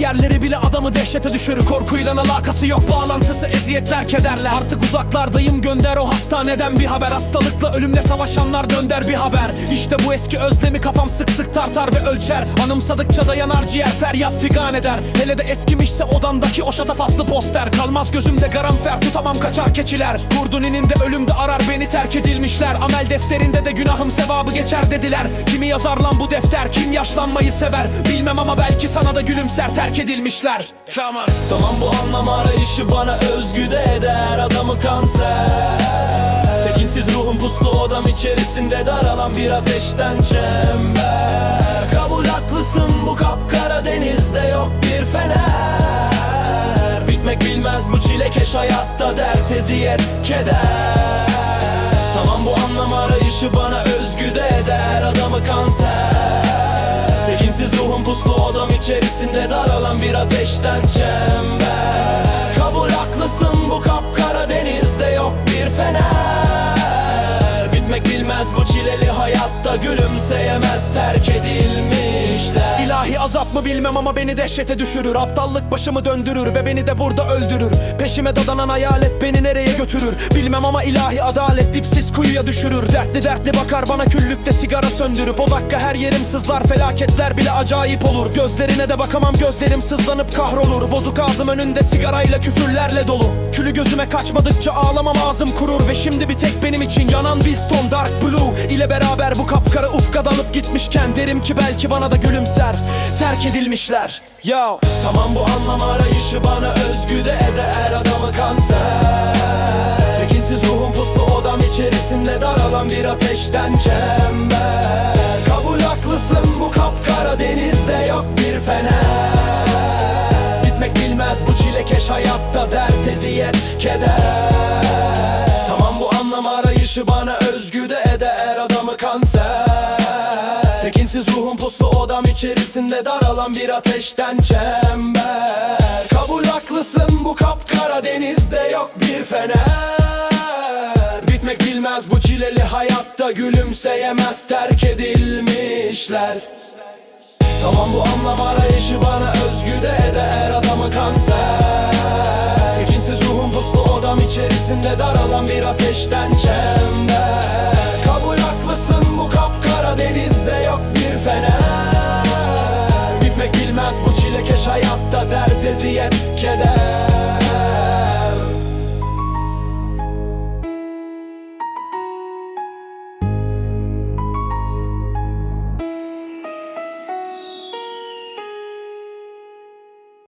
yerleri bile adamı dehşete düşürür. Korkuyla alakası yok bağlantısı eziyetler kederler Artık uzaklardayım gönder o hastaneden bir haber. Hastalıkla ölümle savaşanlar dönder bir haber. İşte bu eski özlemi kafam sık sık tartar ve ölçer. Anımsadıkça da yanar ciğer feryat figan eder. Hele de eskimişse odamdaki o şatafatlı poster. Kalmaz gözümde garanfer tutamam kaçar keçiler. Kurduni'nin de ölümde arar beni terk edilmişler. Amel defterinde de günahım sevabı geçer dediler. Kimi yazar lan bu defter kim yaşlanmayı sever? Bilmem ama belki sana da gülümser terk edilmişler. Tamam. Tamam bu anlam arayışı bana özgü de eder adamı kanser. Tekinsiz ruhum puslu odam içerisinde daralan bir ateşten çember. Kabul haklısın bu kapkara denizde yok bir fener. Bitmek bilmez bu çilekeş hayatta dert eziyet keder. Tamam bu anlam arayışı bana özgü de eder daralan bir ateşten çember. Kabul haklısın bu kapkara denizde yok bir fener. Bitmek bilmez bu çileli hayatta gülümseyemez azap mı bilmem ama beni dehşete düşürür. Aptallık başımı döndürür ve beni de burada öldürür. Peşime dadanan hayalet beni nereye götürür? Bilmem ama ilahi adalet dipsiz kuyuya düşürür. Dertli dertli bakar bana küllükte sigara söndürüp. O dakika her yerim sızlar felaketler bile acayip olur. Gözlerine de bakamam gözlerim sızlanıp kahrolur. Bozuk ağzım önünde sigarayla küfürlerle dolu. Külü gözüme kaçmadıkça ağlamam ağzım kurur. Ve şimdi bir tek benim için yanan Winston Dark Blue ile beraber bu kapkara ufka dalıp gitmişken Derim ki belki bana da gülümser Terk edilmişler. Yo. Tamam bu anlam arayışı bana özgü de eder adamı kanser. Tekinsiz ruhum puslu odam içerisinde daralan bir ateşten çember. Kabul haklısın bu kapkara denizde yok bir fener. Bitmek bilmez bu çilekeş hayatta dert eziyet keder. Tamam bu anlam arayışı bana özgü de eder adamı kanser ruhum puslu odam içerisinde daralan bir ateşten çember. Kabul haklısın bu kapkara denizde yok bir fener. Bitmek bilmez bu çileli hayatta gülümseyemez terk edilmişler. Tamam bu anlam arayışı bana özgü de eder adamı kanser. Tekinsiz ruhum puslu odam içerisinde daralan bir ateşten Çilekeş hayatta dert eziyet